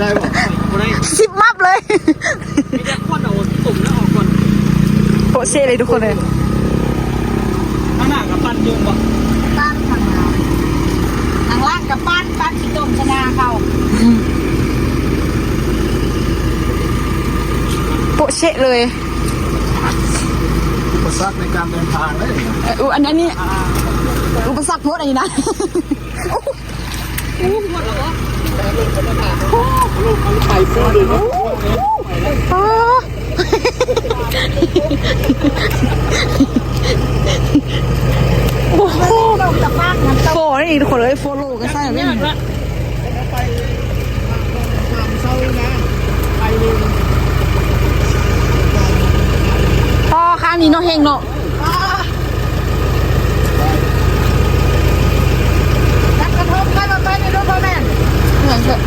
ได้บอกบ่ได้สิบมับเลยมีแต่คนเอาตุ่มแล้วออกก่อนโปะเช่เลยทุกคนเลยข้างหน้ากับปั้นยุงบ่ตั้งทางล่างทางล่างกับปั้นปั้นขี้ต้มชนะเขาโปะเช่เลยอุปสรรคในการเดินทางเลยเอ่ออันอันนี้อุปสรรคโพดอันนี้นะ ไปฟูเลยอ๋อโอ้โหต้มกับปั้นมันต้มโฟนี่ทุกคนเลยโฟโลกันใช่ไหมยากละพ่อข้างนี้เนาะเฮงเนาะ รักกระทบไปมาไปในรถพ่อแม่ เหมือนเถอะ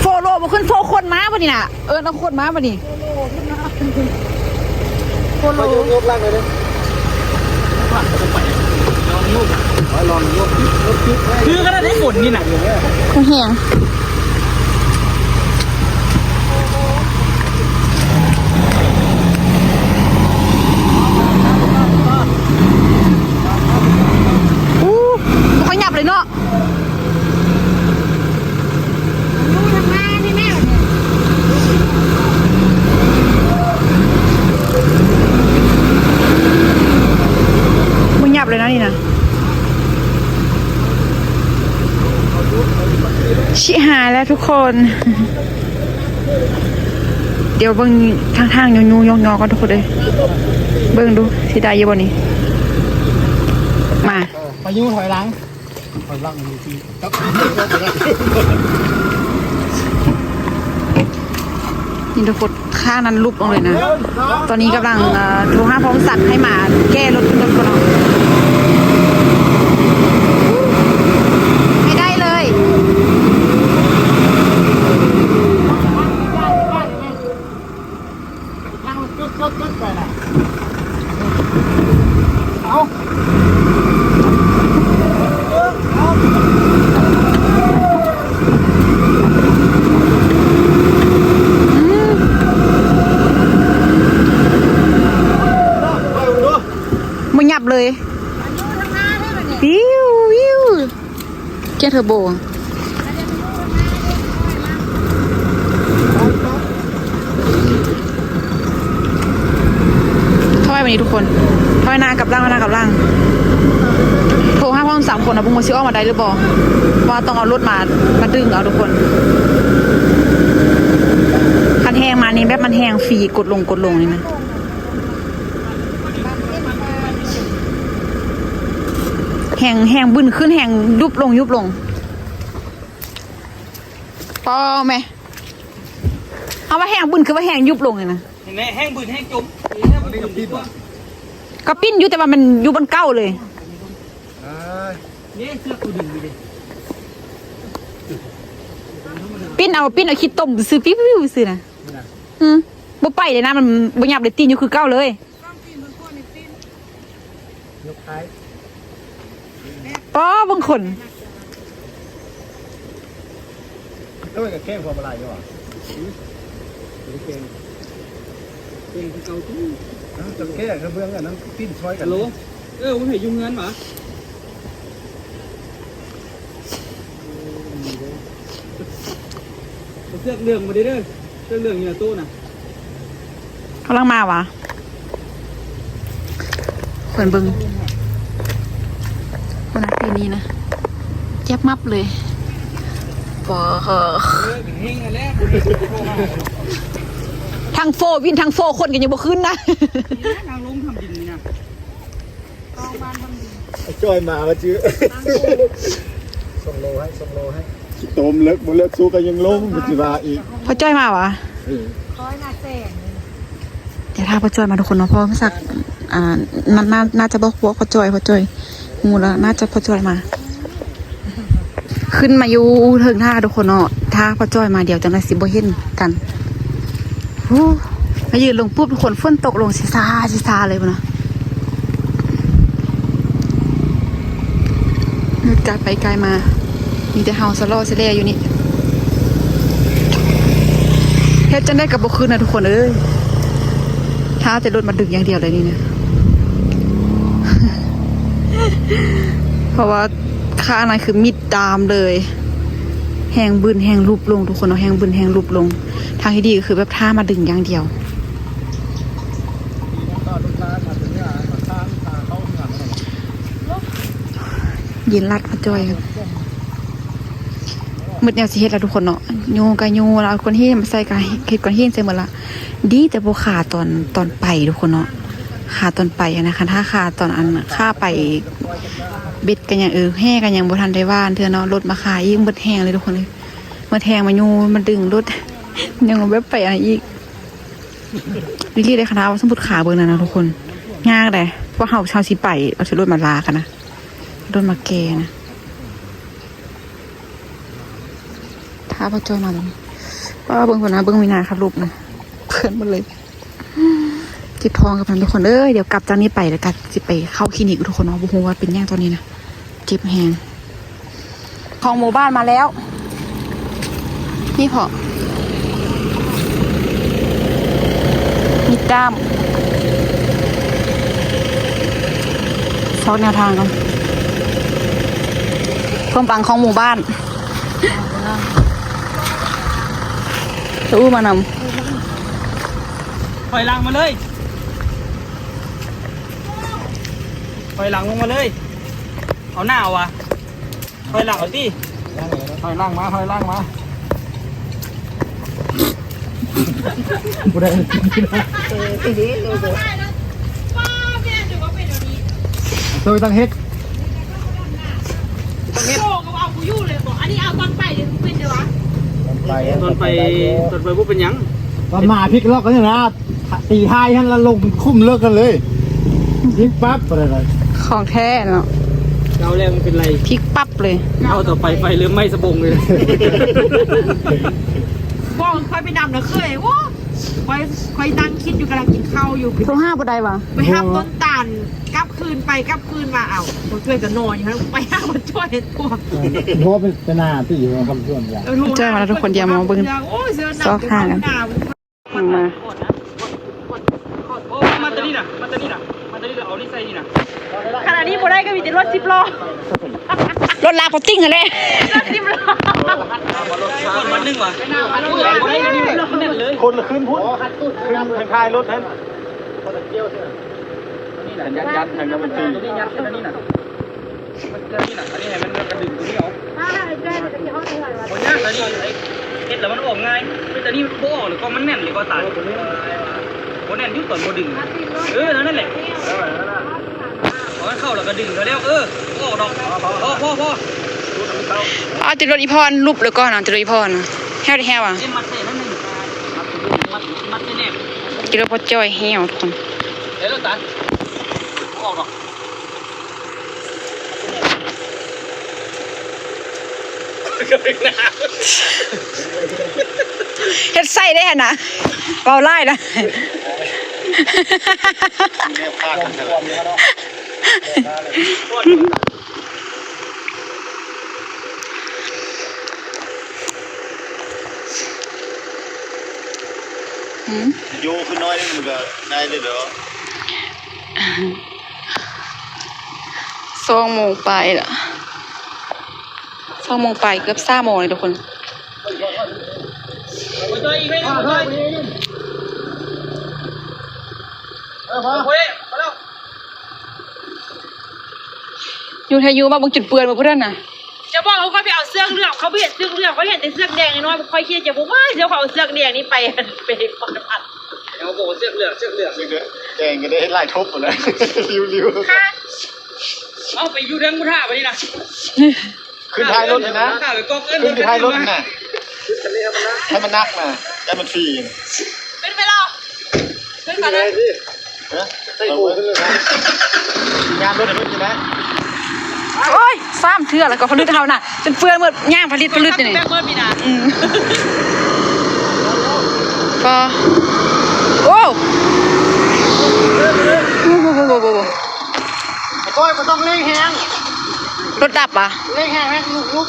โฟโลมาขึ้นโฟคนม้าปะนี่น่ะ เออน้องคนม้าปะนี่โฟโลยกยกล่างเลยดิลองยุกลองยกยกยกคือก็ได้ฝนนี่น่ะคนแหงอู้บ่ค่อยหยับเลยเนาะ รู้ทางหน้านี่แม่เนี่ย มึงหยับเลยนะนี่นะชิหาย แล้วทุกคน เดี๋ยวเบิ่งทางทางๆยูๆยองๆกันทุกคนเลยเบิ่งดูสิได้อยี่บ่นี่มาพายุถอยหลังไปล่างมีทีครับนี่ทุกคนข้างนั้นลุกลงเลยนะ ตอนนี้กำลังเอ่อโทรหาพร้อมสักดิ์ให้มาแก้รถขึ้นรถก่อนเนาะไม่ได้เลย ทางยกยกยกไปน่ะเอา มึงหยับเลย รู้ทางหน้าได้ไหมเนี่ย วิววิวเกียร์เทอร์โบถอยไปนี้ทุกคนถอยหน้ากับล่างหน้ากับล่าง โทรห้าพ่อสามคนนะบุ้งมาซิออกมาได้หรือเปล่าว่าต้องเอารถมา มาดึงเอาทุกคน คันแห้งมานี่แบบมันแห้งฟรีกดลงกดลงนี่นะแหงแหงบึนขึ้นแหงยุบลงยุบลง พอไหมเอาว่าแหงบึนคือว่าแหงยุบลงเลยนะเห็นไหมแห้งบืนแห้งจมอันนี้ก็ปิดบ่ก็ปิ้นอยู่แต่ว่ามันอยู่บนเก้าเลยเอ้ยนี่เสื้อกูดึงไปดิปิ้นเอาปิ้นเอาคิดต้มซื้อปิ๊บปิ๊บซื้อนะอืมบ่ไปเลยนะมันบ่หยับเลยตีนอยู่คือเก้าเลยยกท้ายป้อบางคน ด้วยกับแข้งพวงมาลัยด้วยว่ะเก่งเป็นเก่าตู้จะแก้กระเบื้องอันนั้นปิ้นช้อยกัฮันลโหลเออผมเห็นยุงเงินหมาเสื้อเหลืองมาดิเด้อเสื้อเหลืองอยู่ในตู้น่ะกำลังมาวะเปิดเบิงคนนะปีนี้นะแจ็บมับเลย ปอเออเป็นเฮงกันแล้วทางโฟวินทางโฟคนกันยังบ่ขึ้นนะนางลงทำดินนี่นะกองบ้านทำดีจอยมาว่าจื้อส่งโลให้ส่งโลให้โตมเลิกบ่เลิกสู้กันยังล้มปัจจุบันอีกพอจ้อยมาวะคอยหน้าแสงเดี๋ยวถ้าพอจ้อยมาทุกคนเนาะเพราะว่าพี่ศักดิ์อ่าน่าน่าน่าจะบอกว่าพอจ้อยพอจ้อยงูแล้วน่าจะพอจ้อยมา ขึ้นมาอยู่ถึงท่าทุกคนเนาะถ้าพอจ้อยมาเดี๋ยวจังไรสิบ่เห็นกันมายืนลงปุ๊บทุกคนฝนตกลงสิซาสิซาเลยพุ่นนะกายไปกายมา มีแต่เฮาสลอสแลอยู่นี่เฮ็ดจังได้กับบ่คืนนะทุกคนเอ้ยท้าแต่รถมาดึกอย่างเดียวเลยนี่เนะเพราะว่า ค่าอะไรคือมิดตามเลย แหงบืนแหงรูปลง ทุกคนเอาแหงบืนแหงรูปลง ทางที่ดีก็คือแบบท่ามาดึงอย่างเดียวยินรัดมาจอยกันมืดแนวสิเฮ็ดแล้วทุกคนเนาะโยกะโยแล้วเอาคนที่มาใส่กะเฮ็ดก่อนที่ใส่หมดละดีแต่บ่ขาตอนตอนไปทุกคนเนาะ ขาตอนไปนะคะ ถ้าขาตอนอันค่าไปบ็ดกันอย่างเออแห่กันอย่างบทันได้ว่านเทื่อเนาะรถมาขายยิ่งบดแห้งเลยทุกคนเลยมาแทงมาโยมันดึงรถยังแบบไปอะไรอีกวิลลี่ได้คณะว่าสมมุติขาเบิ่งนั่นนะทุกคนยากเลยเพราะเฮาชาวสิไปเอาสิรถมาลากันนะรถมาแกนะท้าพอจอยมาตรงนี้ป้าเบิ้งคนนะเบิ้งวินาครับรูปนะเพื่อนหมดเลย จิบทองกับมันทุกคนเอ้ยเดี๋ยวกลับจากนี้ไปแล้วกันสิไปเข้าคลินิกทุกคนเนาะบุคงว่าเป็นแย่งตอนนี้นะเจ็บแหงของหมู่บ้านมาแล้ว นี่พอมีด้ามซอกแนวทางกันเพิ่มปังของหมู่บ้านจะอู้มานถอยลังมาเลย ถอยหลังลงมาเลย เอาหน้าเอาวะถอยหลังเอาดิถอยล่างมาถอยล่างมากูได้ตัวตั้งเฮ็ดโอ้ก็เอากูอยู่เลยบอกอันนี้เอาตอนไปเดี๋ยวกูเป็นเดี๋ยววะไปตอนไปตอนไปพวกเป็นหยังตอนมาพลิกล็อกกันเนี่ยนะตีท้ายท่านแล้วลงคุ้มเลิกกันเลยพลิกปั๊บอะไรเลยำ ของแท้เนาะเอาแล้วมันเป็นไรพลิกปั๊บเลยเอาต่อไปไฟเริ่มไหม้สะบงเลยบอกคอยไปดำนะเคยโอ้คอยคอยนั่งคิดอยู่กำลังกินข้าวอยู่โทรห้าบได้ปะไปห้ามต้นตาลกลับคืนไปกลับคืนมาเอาผมช่วยกันนอนอยู่นะไปห้ามมาช่วยตัวเพราะเป็นหน้าที่อยู่คำส่วนใหญ่เจอมาแล้วทุกคนเดียวมองเบิ้งโอ้ยเสื้อหนัซอกห่างกันมาโอ้มาตอนนี้น่ะมาตอนนี้น่ะมาตอนนี้เราเอานี่ใส่นี่น่ะขณะ นี้โมได้ก็มีแต่รถสิบล้อรถลากเขาติ้งกันเลยรถสิบล้อคนมันนึงว่ะผู้ใหญ่คนนี้นี่มันแน่นเลยคนละขึ้นพุ่นขึ้นทายรถนั้นยันยันยันทางนั้นมันตีนี่ยันอันนี้น่ะมันจะนี่น่ะอันนี้ให้มันกระดึงตรงนี้เอาถ้าไอ้แจ้จะมีห้องเท่าไหร่วะคนยากแต่นี่ไอ้เฮ็ดแล้วมันออกง่ายแต่นี่บ่ออกหรือก็มันแน่นหรือก็ตายบ่แน่นยุ่งตอนบ่ดึงเออนั่นแหละพอ มันเข้าแล้วก็ดึงแล้วเออออกดอกพอพอพอเอาติดรถอีพรรูปเลยก่อนเอาติดรถอีพรแฮวดิแฮวอะเอ็มมัดเส้นนั่นหนึ่งมัดมัดแน่ติดรถพอจอยแฮวทุกคนเดี๋ยวเราตัดออกดอกเฮ็ดไส้ได้หั่นนะเบาไล่นะ โยขึ้นน้อยนี่มันก็ได้เลยเด้อสองโมงไปละสองโมงไปเกือบสามโมงเลยทุกคนมาจอ ยอีกไหมมาจอยโอ้ยมาแล้วอยู่ไทยอยู่มาเบงจุดเปื้อนมาเพื่อนน่ะจะบอกเขาไปเอาเสื้อเหลืองเขาไม่เห็นเสื้อเหลืองเขาเห็นแต่เสื้อแดงน้อยคอยคิดจะบอกว่าเดี๋ยวเขาเอาเสื้อแดงนี้ไปไปปอนพัดเดี๋ยวบอกเสื้อเหลืองเสื้อเหลืองแกงก็ได้ไล่ทบหมดเลยริวค่ะเอาไปอยู่เรื่องมุท่าไปนี่นะๆขึ้นท้ายรถเลยนะท่าไปกอกเอิ้นขึ้นท้ายรถน่ะให้มันนักนะให้มันฟรีเป็นไปหรอขึ้นก่อนนะฮะใส่หูขึ้นเลยนะงานรถเห็นไหมกินนะ โอ้ยซ้ำเถื่อแล้วก็ผลิตเท่าน่ะจนเปื้อนหมดย่างผลิตผลิตนี่แม่เบิร์ดมีนาอืมก็โอ้โหโอ้โหโอ้โหโอ้โหโอ้ยมันต้องเร่งแฮงรถดับอะเล่นแค่แม่ลูกลูก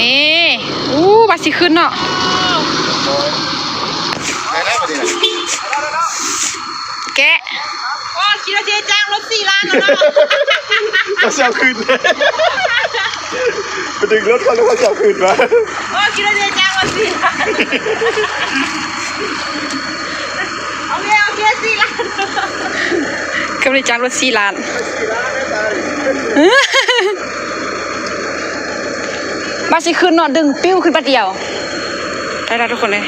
นี่อู้บาสิขึ้นเนาะได้แล้วมาดินะแกะ โอ้คิดว่าเจ๊จ้างรถสี่ล้านแล้วเนาะเขาจะเอาคืนเลยไปดึงรถเขาแล้วเขาจะเอาคืนมาโอ้คิดว่าเจ๊จ้างรถสี่ล้านโอเคโอเคสี่ล้านกำลังจ้างรถสี่ล้านบาสิขึ้นเนาะดึงปิ้วขึ้นปะเดียวได้แล้วทุกคนเลย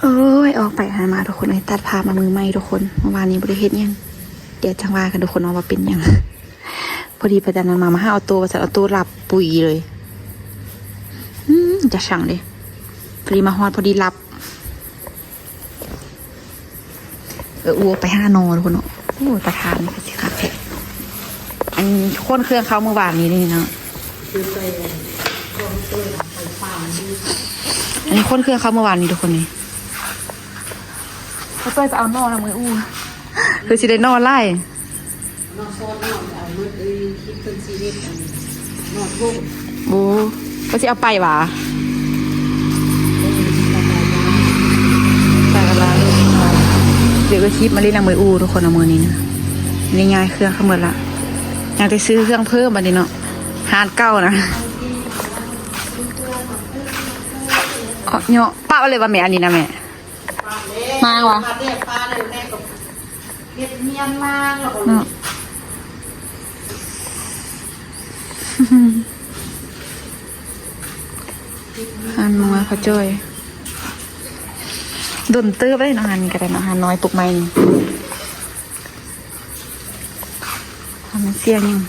โอ้ยออกไปหามาทุกคนเลยตัดภาพมามือใหม่ทุกคนเมื่อวานนี้บริเฮ็ดหยังเดี๋ยวจังว่ากันทุกคนเนาะว่าเป็นยังพอดีประจันนันมามาห้าเอาตัวประจันเอาตัวหลับปุ๋ยเลยอืมจะช่างเลยพอดีมาฮอดพอดีหลับ เอออัวไปห้านอนทุกคนเนาะโอ้ยประธานนี่สิครับแท้อันนี้ค้นเครื่องเขาเมื่อวานนี้นี่เนาะอันนี้ค้นเครื่องเขาเมื่อวานนี้ทุกคนนี่เขาต้อยไปเอานอนนะมืออู้ คือสิได้นอนไล่โอ้ก็สิเอาไปหวะไปกันละเดี๋ยวก็คลิปมาเล่นนางมืออู้ทุกคนเอามือนี้นะนี่ง่ายเครื่องเขาหมดละอยากจะซื้อเครื่องเพิ่มบันนี้เนาะฮานเก้านะอ๋อเนาะป้าเอาเลยว่าแม่อันนี้นะแม่มาวะ เด็ดเมียนมากแล้วก็เนาะหันมาเขาจ้อยดนตื้อไปเลยเนาะหันก็ได้เนาะหันน้อยปลุกไม่นี่ทำมันเสียงยัง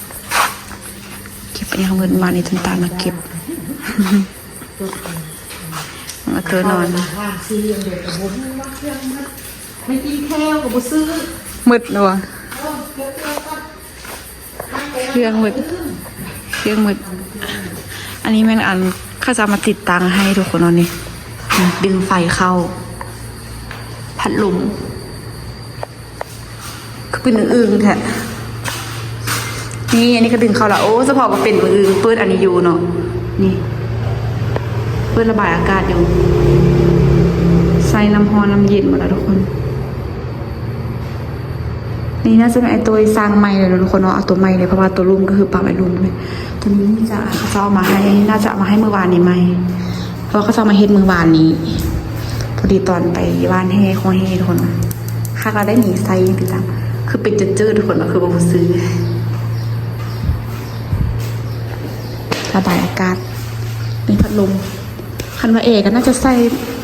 เก็บไปยังเงินมาในทุนตามมาเก็บมาเธอนอนไม่กินแค่กับบุซื้อ มืดเลยวะเครื่องมืดเครื่องมืด อันนี้แม่นอันข้าจะมาติดตั้งให้ทุกคนเนานี่ดึงไฟเข้า พัดลมคือเป็นอึ่งๆแท้นี่อันนี้ก็ดึงเข้าละโอ้สพอก็เป็นอึ่งๆเปิดอันนี้อยู่เนาะนี่ เปิดระบายอากาศอยู่ใส่น้ำร้อน้ำเย็นหมดแล้วทุกคน นี่น่าจะเป็นไอตัวสร้างใหม่เลยทุกคนเนาะเอาตัวใหม่เลยเพราะว่าตัวรุ่มก็คือปรับไอรุ่มเลยตัวนี้จะเขาจะเอามาให้น่าจะามาให้เมื่อวานนี้ไหมเพราะว่าเขาจะเอามาเฮ็ดเมื่อวานนี้พอดีตอนไปบ้านแห่คอแห่ทุกคนค่าเราได้หมีไซส์ติดตามคือเป็นเจอๆทุกคนนะคือบางซื้อระบายอากาศมีพัดลมคันว่าเอก็น่าจะใส่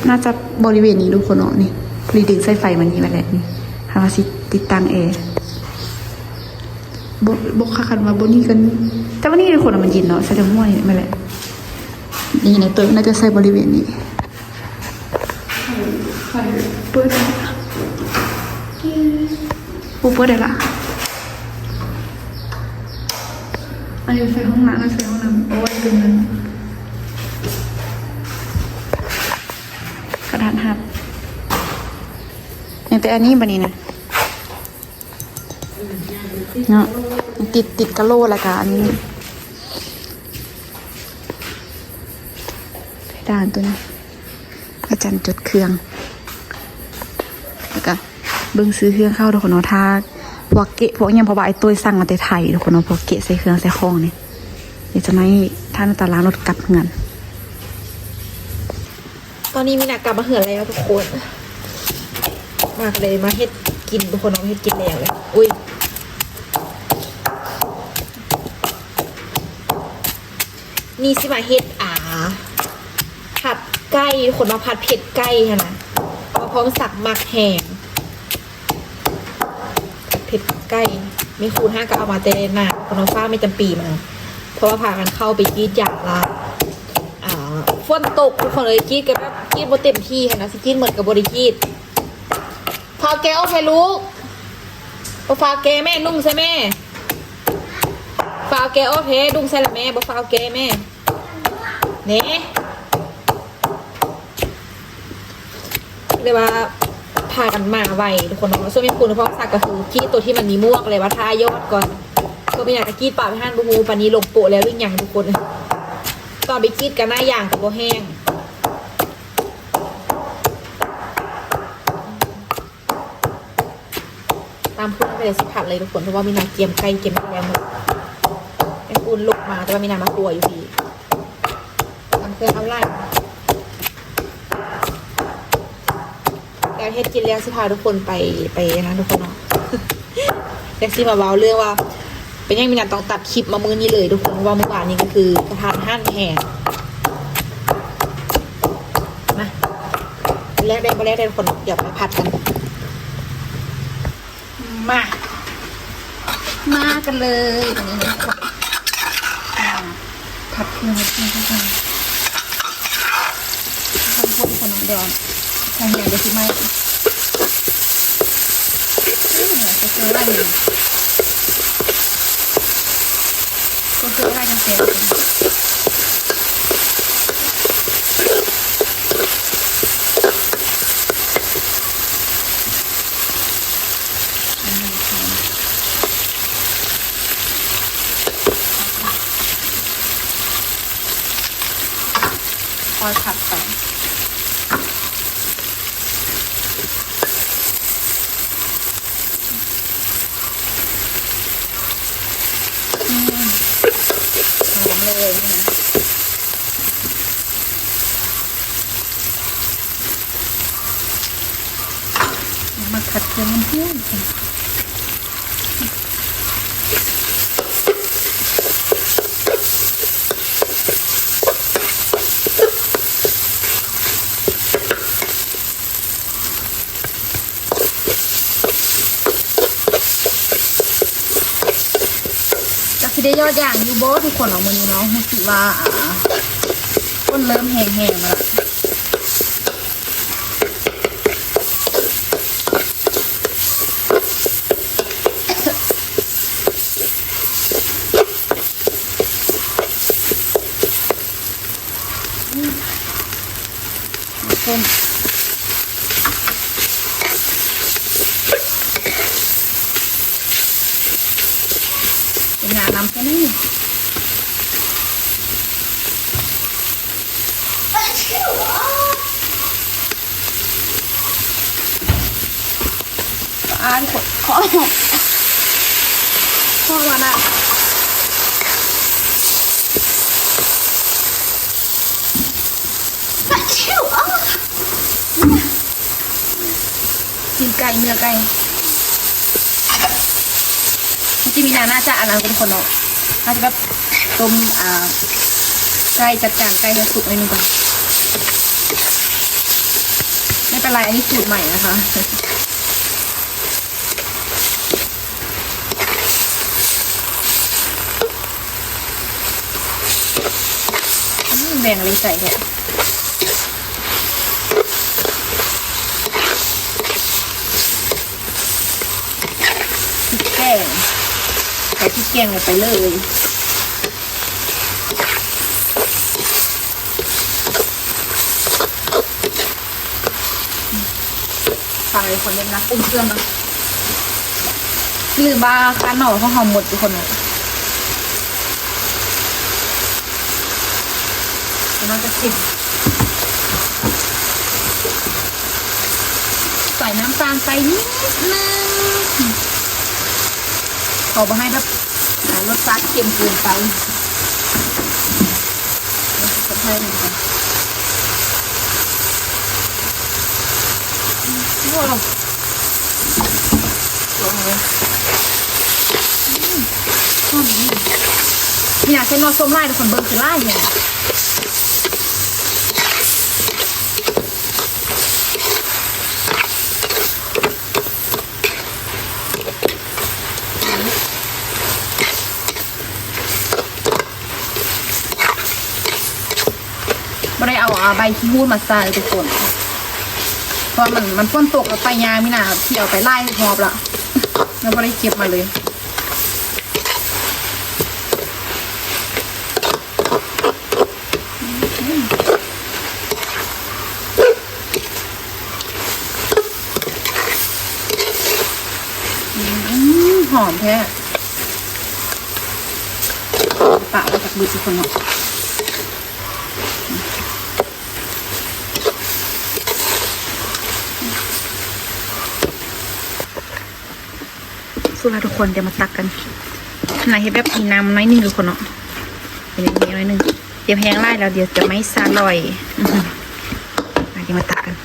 น่าจะบริเวณนี้ทุกคนเนาะนี่พอดีดึงสายไฟมันนี้มาแหละนี่ทำมาสิ ติดตั้งเอบกบกคันว่าบนนี่กัน แต่ว่านี่คนอะมันยินเนาะใส่ทั้งหัวนี่ไม่แหละนี่ในตัวน่าจะใส่บริเวณนี้เปิดได้ละปูเปิดได้ละอันนี้ใส่ห้องน้ำใส่ห้องน้ำโอ้ยเป็นนั้นกระดานหับอย่างแต่อันนี้บันนี้นะ เนาะติดติดกะโลละกันอันนี้เพดานตัวนี้อาจารย์จดเครื่อง แล้วก็เบิ่งซื้อเครื่องเข้าทุกคนเนาะถ้าพวกเกะพวกยังพอบ่าไอ้ตัวสั่งมาแต่ไทยทุกคนเนาะพวกเกะใส่เครื่องใส่ของนี่เดี๋ยวจะไม่ท่านตารางรถกลับเงินตอนนี้มีหนักกลับมาเหือนแล้วทุกคน มากเลยมาเฮ็ดกินทุกคนเอามาเฮ็ดกินแล้วเลยอุ้ย นี่สิมาเฮ็ดอ่าผัดไก่ทุกคนมาผัดเผ็ดไก่ค่ะนะมาพร้อมสักหมักแห้งเผ็ดไก่ไม่คูณห้าก็เอามาเตนหนาคนน้องฟ้าไม่จำปีมา เพราะว่าพากันเข้าไปกีดยางละอ่าฝนตกทุกคนเลยกีดกันแบบกีดบ่เต็มที่ค่ะนะสกีดเหมือนกับบริกีดพาแกเอาให้ลูกบ่ฟาแกแม่นุ่งใช่แม่ฟาแกเอาเพนุ่งใส่ละแม่บ่ฟาแกแม่ นี่เลยกว่าพากันมาไวทุกคนเนาะส่วนแม่คุณพ่อสักก็คือกรีดตัวที่มันมีม่วงเลยว่าทายอดก่อนก็ไม่อยากจะกรีดปากไปห้านบูฮูปานนี้ลงโปะแล้วหรือยังทุกคนตอนไปกรีดกันหน้าอย่างกับโบแห้งตามพื้นไปเลยสิผัดเลยทุกคนเพราะว่ามีนาเกียมไก่เกียมแกงหมดแม่คุณลุกมาแต่ว่ามีนามาตัวอยู่ดี พื่องเอาไล่การเฮ็ดกินแล้วสิพาทุกคนไปไปนะทุกคนเนาะแท็กซี่มาเว้าเรื่องว่า เป็นยังมีนาต้องตัดคลิปมามือนี้เลยทุกคนว่าเมื่อวานนี้ก็คือประธานห้านแห่มาแรกได้มาแรกได้ทุกคนเดี๋ยวไปผัดกัน มามากันเลยตรงนี้นะผัดเครื่องเครื่องเพื่อนคนคนเดี๋ยวทางใหญ่เดี๋ยวสิไม่จะเจออะไรจะเจออะไรกันเต็มคอยผัดไปอืมหอมเลยนะคะมาผัดเครื่องมันเพื่อนกันจากที่ ได้ยอดอย่างยูโบทุกคนออกมือนี้เนาะรู้สึกว่าอ่าต้นเริ่มแห้งๆมาละต้นเป็นงานนำแค่นี้อ่านขอขอขอมานะกินไก่เนื้อไก่ที่มีนาน่าจะอันนั้นเป็นคนเนาะน่าจะแบบต้มอ่าไก่จัดการไก่ให้สุกนิดนึงก่อนไม่เป็นไรอันนี้สูตรใหม่นะคะ แบ่งเลยใส่เนี่ยพริกแกงใส่พริกแกงลงไปเลยฟังเลยคนเล่นนะอุ้มเครื่องนะหรือบ้าค้าหน่อเขาหอมหมดทุกคนเลย เราจะสิบใส่น้ำตาลไปนิดนึงขอมาให้แบบรสชาติเค็มเกินไปจะให้หนึ่งก่อนว้าวลงเลยอืมชอบดีนี่นะเส้นนอส้มไล่ทุกคนเบิ่งคือไล่เนี่ย ไม่ได้เอาใบขี้หูดมาใส่ทุกคนเพราะมันมันฝนตกแล้วไปยางมินาที่เอาไปไล่หอบละแล้วไม่ได้เก็บมาเลยอืมหอมแท้ปะมาจากบืดทุกคนเนาะ สุดแล้วทุกคนเดี๋ยวมาตักกันข้างในให้แบบมีน้ำน้อยนึงทุกคนเนาะเดี๋ยวมีน้อยนึงเดี๋ยวแห้งไล่แล้วเดี๋ยวจะไม่ซาลอยมาเดี๋ยวมาตักกัน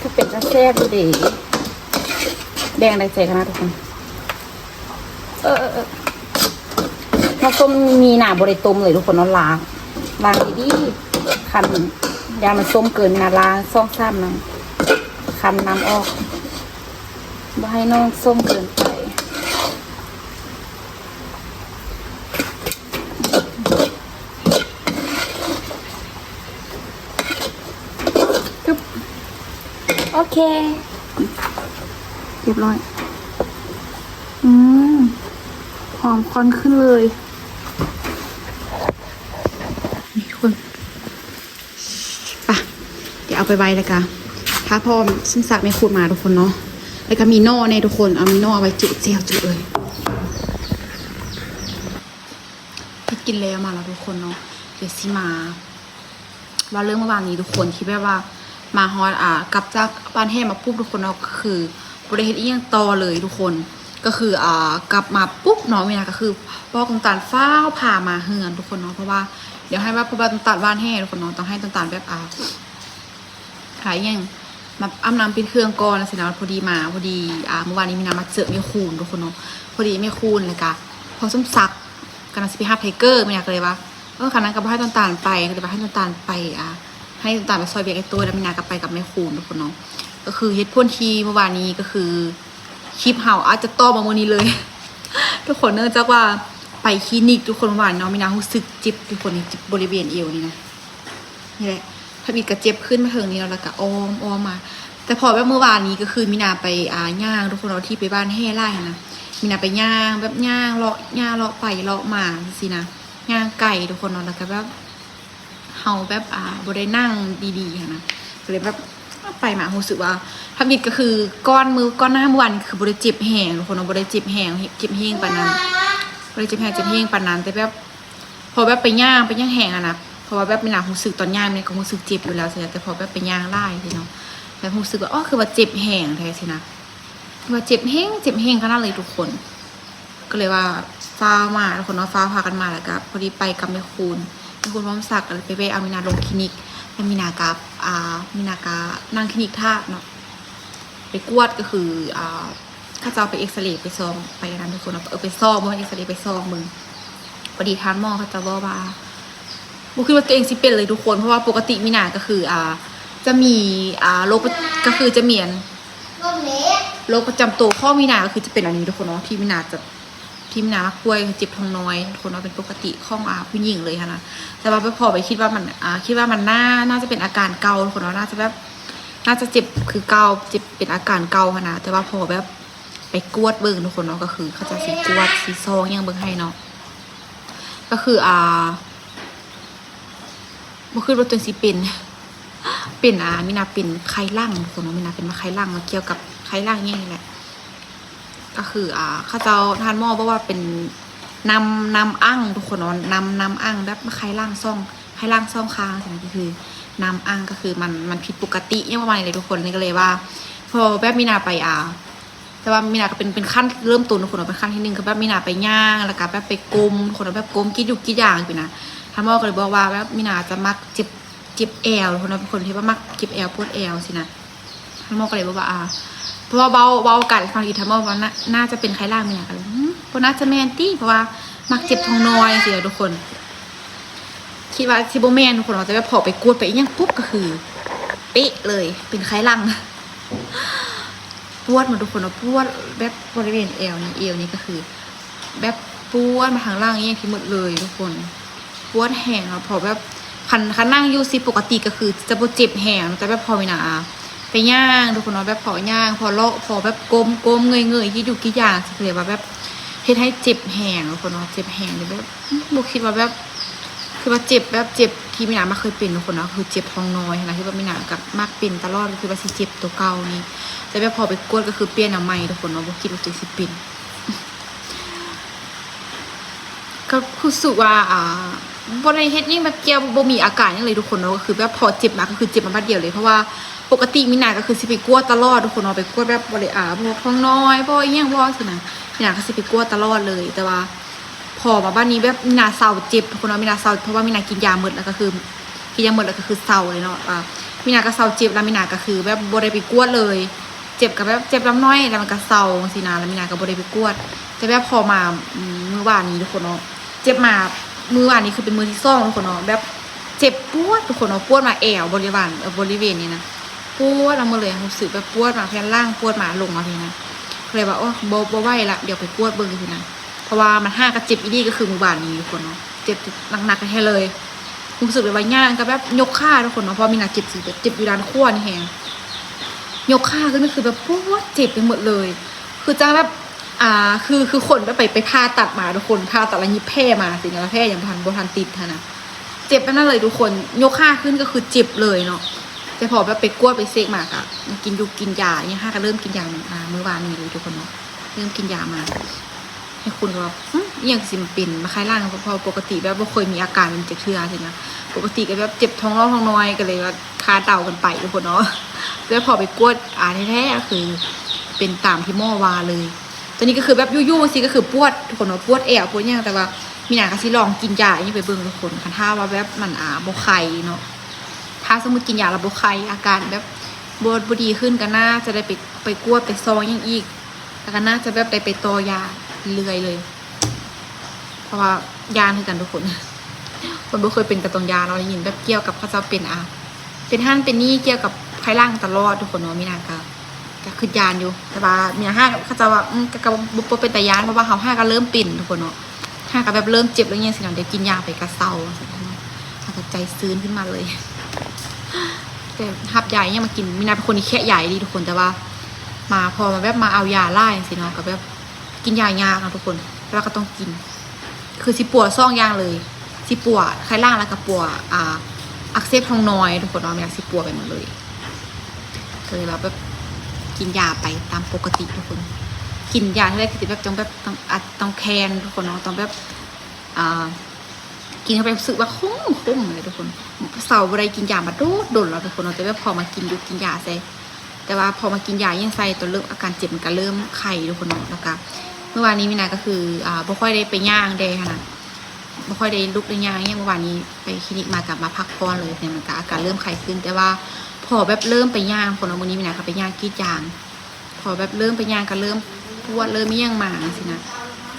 ก็เป็นกระแซ่บดูดิแดงได้ใจกันนะทุกคนเออเออเออน้ำส้มมีหนาบริต้มเลยทุกคนเนาะล้าง ล้างดีๆคันยามันส้มเกินนะล้าซ่องซ้ำนะคันน้ำออกไม่ให้น้องส้มเกินไปโอเค เรียบร้อย อืม หอมควันขึ้นเลย นี่ทุกคนไปะ เอาไปไว้แล้วกันถ้าพร้อมชิ้นสักไม่คูดมาทุกคนเนาะแล้วก็มีโน่ในทุกคนเอามีโน่เอาไว้จุเจียวจุเลยไปกินแล้วมาแล้วทุกคนเนาะเดี๋ยวสิมา ว่าเรื่องเมื่อวานนี้ทุกคนที่แบบว่ามาฮอดอ่ากลับจากบ้านแห่มาปุ๊บทุกคนเนาะก็คือบริเฮ็ดอีหยังต่อเลยทุกคนก็คืออ่ากลับมาปุ๊บเนาะเวลาก็คือพ่อตงตาลฟ้าวพามาเฮือนทุกคนเนาะเพราะว่าเดี๋ยวให้ว่าเพราะว่าตงตาลบ้านแห่ทุกคนเนาะต้องให้ตงตาลแบบอ่า ขายยังมาอ้ำน้ำปิดเครื่องก่อนแล้วสินะพอดีมาพอดีอ่าเมื่อวานนี้มีน้ำมาเจอแม่คูณทุกคนเนาะพอดีแม่คูณเลยกะพอส้มซักกำลังสิไปหาไทเกอร์ไม่อยากเลยว่าเออคณะนั้นก็บ่ให้ต้นตาลไปก็เลยบ่ให้ต้นตาลไปอะให้ต้นตาลไปซอยเบียกไอตัวแล้วมีนาก็ไปกับแม่คูณทุกคนเนาะก็คือเฮ็ดพ่นทีเมื่อวานนี้ก็คือคลิปเห่าอาจจะต่อมาวันนี้เลย ทุกคนเนื่องจากว่าไปคลินิกทุกคนเมื่อวานเนาะมีนารู้สึกเจ็บทุกคนนี่เจ็บบริเวณเอวนี่นะนี่แหละ ถ้าบีก็เจ็บขึ้นมาถึงนี้แล้วล้วก็อ้อมอ้อมมา แต่พอแบบเมื่อวานนี้ก็คือมีนาไปอ่าย่างทุกคนเราที่ไปบ้านแห่ไร่นะมีนาไปย่างแบบย่างเลาะย่างเลาะไปเลาะมาสินะย่างไก่ทุกคนเนาะแล้วก็แบบเฮาแบบอ่าบได้นั่งดีๆนะก็เลยแบบไปมารู้สึกว่าทำบิดก็คือก้อนมือก้อนหน้าเมื่อวันคือบ่ได้เจ็บแห้งทุกคนเนาะบ่ได้เจ็บแห้งเจ็บแห้งปานนั้นบ่ได้เจ็บแห้งเจ็บแห้งปานนั้นแต่แบบพอแบบไปย่างไปย่างแห้งอะนะ เพราะว่าแบบมีหนารู้สึกตอนย่างมันก็รู้สึกเจ็บอยู่แล้วสินะแต่พอแบบไปย่างไล่สิเนาะแต่รู้สึกว่าอ๋อคือว่าเจ็บแห้งแท้สินะว่าเจ็บแห้งเจ็บแห้งขนาดเลยทุกคน ก็เลยว่าฟ้ามาทุกคนเนาะฟ้าพากันมาแล้วก็พอดีไปกับแม่คูณแม่คูณพร้อมสักดิ์ไปไปเอามินาลงคลินิกแล้วมินากับอ่ามินากานั่งคลินิกท่าเนาะไปกวดก็คืออ่าข้าจะเอาไปเอ็กซเรย์ไปซองไปนั้นทุกคนเนาะเออไปซองบ่ให้เอ็กซเรย์ไปซองมึงพอดีทานหมอเขาจะบอกว่า บุคิดว่าตัวเองสิเป็นเลยทุกคน เพราะว่าปกติมินาก็คืออ่าจะมีอ่าโรคก็คือจะเมียนโรคประจำตัวข้อมีนาก็คือจะเป็นอันนี้ทุกคนเนาะที่มีนาจะที่มีนามักป่วยเจ็บท้องน้อยทุกคนเนาะเป็นปกติข้องอาผู้หญิงเลยค่ะนะแต่ว่าไปพอไปคิดว่ามันอ่าคิดว่ามันน่าน่าจะเป็นอาการเกาทุกคนเนาะน่าจะแบบน่าจะเจ็บคือเกาเจ็บเป็นอาการเกาค่ะนะแต่ว่าพอแบบไปกวดเบิ่งทุกคนเนาะก็คือเขาจะสีกวดสีซองยังเบิ่งให้เนาะก็คืออ่า บ่คือว่าตัวสิเป็น เป็นอ่ามินาเป็นไข้ล่างคนมินาเป็นมาไข้ล่างมาเกี่ยวกับไข้ล่างเนี่ยนี่แหละ ก็คืออ่าข้าเจ้าทานหม้อบอกว่าเป็นนำนำอั่งทุกคนเนาะนำนำอั่งแบบไข้ล่างซ่องไข้ล่างซ่องค้างสิ่งก็คือนำอั่งก็คือมันมันผิดปกติยังประมาณนี้เลยทุกคนนี่ก็เลยว่า พอแบบมินาไปอ่าแต่ว่ามินาก็เป็นเป็นขั้นเริ่มต้นทุกคนเนาะเป็นขั้นที่หนึ่งคือแบบมินาไปย่างแล้วก็แบบไปกลมทุกคนแบบกลมกินอยู่กินอย่างอยู่นะ ทานหมอก็เลยบอกว่าแบบมินาจะมักจ็บจ็บแอวทุกคนเนาะเป็นคนที่ว่ามักจ็บแอวปวดแอวสินะทานหมอก็เลยบอกว่าอ่าเพราะว่าเบาเบากันฟังอีทามอว่าน่าจะเป็นไข้ล่างเนี่ยกันเลยเพราะน่าจะแมนตี้เพราะว่ามักจ็บท้องน้อยสิทุกคนคิดว่าซิโบแมนทุกคนเราจะไปพอไปกวดไปอีกอย่างปุ๊บก็คือเป๊ะเลยเป็นไข้ล่างปวดหมดทุกคนเนาปวดแบบบริเวณเอวนี่เอวนี่ก็คือ แบบปวดมาทางล่างอย่างที่หมดเลยทุกคน ปวดแห้งเนาะพอแบบคันคันนั่งอยูซิปกติก็คือ จะบ่เจ็บแห้งแต่แบบพอเวลาไปย่างทุกคนเนาะแบบพอย่างพอเลาะพอแบบกลมกลมเงยเงยที่อยู่กี่อย่างสิเลยว่าแบบเฮ็ดให้เจ็บแหงทุกคนเนาะเจ็บแหงเลยแบบบ่คิดว่าแบบคือว่าเจ็บแบบเจ็บที่มีนามาเคยเป็นทุกคนเนาะคือเจ็บท้องน้อยนะคือว่ามีนากับมากเป็นตลอดคือว่าสิเจ็บตัวเก่านี่แต่แบบพอไปกวดก็คือเปลี่ยนเอาใหม่ทุกคนเนาะบ่คิดว่าตัวสิเป็นก็รู้สึกว่าอ่า บริเฮ็ดนี่แบบเกี่ยวบ่มีอาการหยังเลยทุกคนเนาะก็คือแบบพอเจ็บมาก็คือเจ็บมาบัดเดียวเลยเพราะว่าปกติมินาก็คือสิไปกลัวตลอดทุกคนเนาไปกลัวแบบบริอาพวกท้องน้อยพวกอีหยังพวกสินะมินาก็สิไปกลัวตลอดเลยแต่ว่า พอมาบ้านนี้แบบมินาเศร้าเจ็บทุกคนเนาะมินาเศร้าเพราะว่ามินากินยาหมดแล้วก็คือกินยาหมดแล้วก็คือเศร้าเลยเนาะอ่ามินาก็เศร้าเจ็บแล้วมินาก็คือแบบบ่ได้ไปกลัวเลย เจ็บกับแบบเจ็บลำน้อยแล้วมันก็เศร้าสินะแล้วมินาก็บ่ได้ไปกลัวแต่แบบพอมาอืมมื้อวานนี้ทุกคนเนาะเจ็บมา มือวานนี้คือเป็นมือที่สองทุกคนเนาะแบบเจ็บปวดทุกคนเนาะปวดมาแอวบริเวณบริเวณนี้นะปวดเอามาเลยรู้สึกแบบปวดมาแผ่นล่างปวดมาลงมาทีนะเลยว่าโอ้บ่บ่ไหวละเดี๋ยวไปกวดเบิ่งทีนะเพราะว่ามันห้าก็เจ็บอีนี่ก็คือมือวานนี้ทุกคนเนาะเจ็บหนักๆกันให้เลยรู้สึกเลยว่าย่างก็แบบยกขาทุกคนเนาะเพราะมีหนักเจ็บสิแบบเจ็บอยู่ด้านขั้วนี่แฮงยกขาขึ้นก็คือแบบปวดเจ็บไปหมดเลย คือจ้าแบบ อ่าคือคือคนไปไปผ่าตัดมาทุกคนผ่าตัดแล้วยิบแพร่มาสินะแพร่ยังพันบทันติดท่านะเจ็บไปนั่นเลยทุกคนยกขาขึ้นก็คือเจ็บเลยเนาะแต่พอแบบไปกวดไปเซกมากอะกินยูกินยาเนี่ยห้าก็เริ่มกินยาอ่าเมื่อวานนี้เลยทุกคนเนาะเริ่มกินยามาให้คุณว่าอย่างสิมป็นมาคล้ายร่างพอปกติแบบว่าเคยมีอาการเป็นเจากเทือสินะปกติก็แบบเจ็บท้องร้องท้องน้อยก็เลยว่าคาเดากันไปทุกคนเนาะแล้วพอไปกวดอ่านแท้ๆคือเป็นตามที่หมอวาเลย ตอนนี้ก็คือแบบยู่ๆสิก็คือปวดทุกคนเนาปวดแอวปวดยังแต่ว่ามีหนาก็สิลองกินยาอย่างนี้ไปเบิ่งทุกคนคันถ้าว่าแบบมันอ่าบ่ไข้เนาะถ้าสมมติกินยาแล้วบ่ไข้อาการแบบบ่บ่ดีขึ้นก็น่าจะได้ไปไปกวดไปซองหยังอีกแล้วก็น่าจะแบบได้ไปต่อยาเรื่อยเลย เพราะว่ายาคือกันทุกคน คนบ่เคยเป็นกระตองยาเราได้ยินแบบเกี่ยวกับเขาเจะเป็นอะเป็นท่านเป็นนี่เกี่ยวกับไข้ล่างตลอดทุกคนเนาะมีนาก็ ก็คือยานอยู่ แต่ว่าเมียห้าเขาจะว่าก็กบ่บ่เป็นแต่ยานเพราะว่าเขาห้าก็เริ่มปิ่นทุกคนเนาะห้าก็แบบเริ่มเจ็บแล้วเนี่ยสินะเดี๋ยวกินยาไปกระเซาสิเนาะห้าก็ใจซื้นขึ้นมาเลย แต่หับใหญ่ยังมากินมีนาเป็นคนที่แค่ใหญ่ดีทุกคนแต่ว่า มาพอมาแบบมาเอายาไล่สิเนาะกับแบบกินยายากนะทุกคนแล้วก็ต้องกิน คือสิปวดซ่องยางเลยสิปวดไข้ล่างแล้วก็ปวดอ่าอักเสบท้องน้อยทุกคนเนาะมีสบปวดไปหมดเลยก็เลยแบบ กินยาไปตามปกติทุกคน กินยาที่แรกคือแบบต้องแบบต้องอัดต้องแคนทุกคนเนาะต้องแบบอ่ากินเข้าไปรู้สึกว่าคุ้มคุ้มเลยทุกคนเสาร์อะไรกินยามาโดดโดนแล้วทุกคนเนาจะแต่ว่าพอมากินอยู่กินยาใส่แต่ว่าพอมากินยายังใส่ตัวเริ่มอาการเจ็บมันก็เริ่มไข้ทุกคนเนาะแล้วก็เมื่อวานนี้มินาก็คืออ่าบ่ค่อยได้ไปย่างได้ขนาดไม่ค่อยได้ลุกได้ย่างอย่างเมื่อวานนี้ไปคลินิกมากลับมาพักผ่อนเลยเนี่ยมันก็อาการเริ่มไข้ขึ้น แต่ว่า พอแบบเริ่มไปย่างคนเอามือนี้มีนะค่ะไปย่างกรีดยาง พอแบบเริ่มไปย่างก็เริ่มปวดเริ่มมียังมาสินะ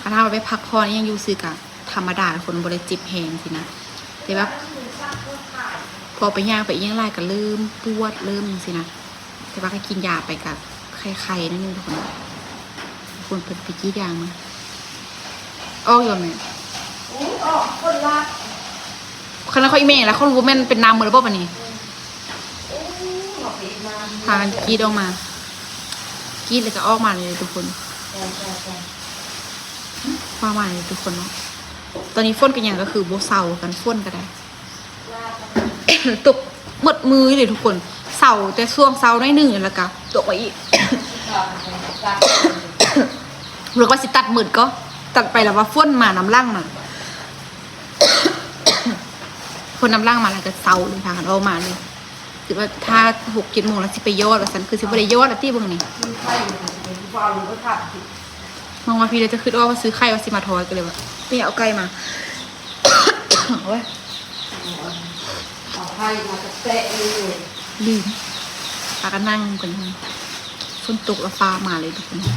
ถ้าเราไปพักผ่อนยังอยู่ซื้อกับธรรมดาคนบริจิบแหงสินะแต่แบบพอไปย่างไปย่างไล่ก็เริ่มปวดเริ่มสินะแต่ว่าก็กินยาไปกับไข้ๆนั่นเองทุกคนคนเป็นไปกรีดยางมาออกอยู่ไหมคณะเขาอีเมลแล้วเขารู้ว่าแม่นเป็นน้ำมือหรือเปล่าปะนี่ พากันกรีดออกมากรีดเลยก็ออกมาเลยทุกคนว่ามาเลยทุกคนเนาะตอนนี้ฝนกันอย่างก็คือโบเซากันฝนก็ได้ตกหมดมือเลยทุกคนเสาแต่ช่วงเสาได้หนึ่งแล้วก็ตกไปอีกหรือว่าสิตัดหมื่นก็ตัดไปแล้วว่าฝนมาน้ำล่างมาคนน้ำร่างมาแล้วก็เซาเลยค่ะเรามาเลย คือว่าถ้าหกเจ็ดโมงแล้วสิไปยอดแล้วฉันคือสิบไปยอดแล้วที่เบางนี่มองมาพี่เลยจะคิดว่าว่าซื้อไข่ว่าสิมาทอยกันเลยว่าไม่อยากเอาไก่มาโอ้ยเอาไข่มาจะแตะเลยลืมพากันนั่งกันฝนตกแล้วฟ้ามาเลยทุกคนอะ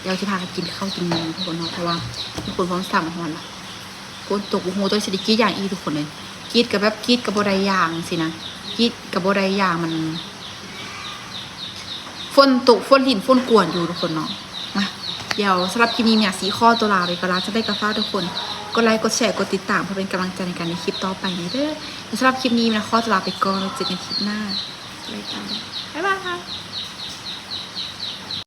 เดี๋ยวจะพากันกินข้าวกินเนื้อทุกคนเนาะเพราะว่าทุกคนพร้อมสั่งมาแล้วฝนตกโอ้โหตัวสิได้กรีดอย่างอีกทุกคนเลย กรีดกับแบบกรีดกับบไดยางสินะกรีดกับบไดยางมันฝนตกฝนหินฝนกวนอยู่ทุกคนเนาะมาเดี๋ยวสำหรับคลิปนี้เนี่ยสีข้อตัวลาไปก็ลาจะได้กระฟ้ากทุกคนกดไลค์กดแชร์กดติดตามเพื่อเป็นกำลังใจในการในคลิปต่อไปนี้เด้อสำหรับคลิปนี้นะข้อตัวลาไปก่อนเราเจอกันคลิปหน้าบ๊ายบายบ๊ายบาย